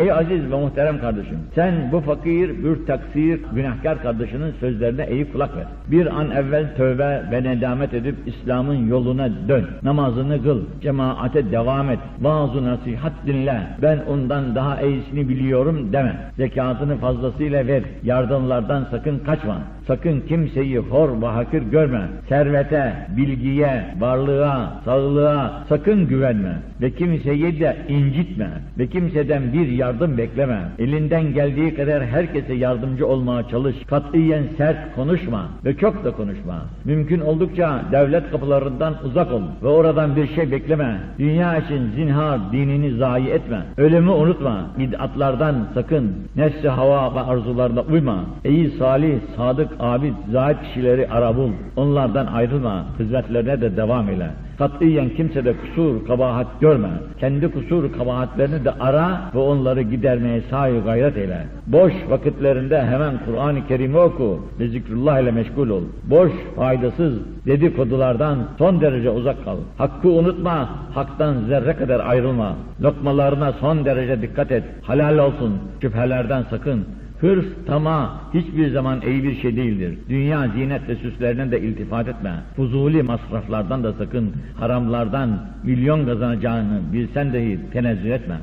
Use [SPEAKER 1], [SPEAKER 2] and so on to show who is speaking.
[SPEAKER 1] Ey aziz ve muhterem kardeşim, sen bu fakir, bir taksir, günahkar kardeşinin sözlerine eğip kulak ver. Bir an evvel tövbe ve nedamet edip İslam'ın yoluna dön. Namazını kıl, cemaate devam et. Vaaz-ı nasihat dinle. Ben ondan daha iyisini biliyorum deme. Zekatını fazlasıyla ver. Yardımlardan sakın kaçma. Sakın kimseyi hor ve hakir görme. Servete, bilgiye, varlığa, sağlığa sakın güvenme. Ve kimseyi de incitme. Ve kimseden bir yardım bekleme. Elinden geldiği kadar herkese yardımcı olmaya çalış. Katiyen sert konuşma ve çok da konuşma. Mümkün oldukça devlet kapılarından uzak ol ve oradan bir şey bekleme. Dünya için zinhar dinini zayi etme. Ölümü unutma. Bid'atlardan sakın. Nefsi hava ve arzularına uyma. Ey salih, sadık, abid, zahid kişileri ara bul. Onlardan ayrılma. Hizmetlerine de devam ile. Katiyen kimsede kusur, kabahat görme. Kendi kusur, kabahatlerini de ara ve onları gidermeye sahi gayret eyle. Boş vakitlerinde hemen Kur'an-ı Kerim'i oku ve zikrullah ile meşgul ol. Boş, faydasız dedikodulardan son derece uzak kal. Hakkı unutma, haktan zerre kadar ayrılma. Lokmalarına son derece dikkat et. Halal olsun, şüphelerden sakın. Hırs, tama hiçbir zaman iyi bir şey değildir. Dünya zinet ve süslerine de iltifat etme. Fuzuli masraflardan da sakın. Haramlardan milyon kazanacağını bilsen dahi tenezzül etme.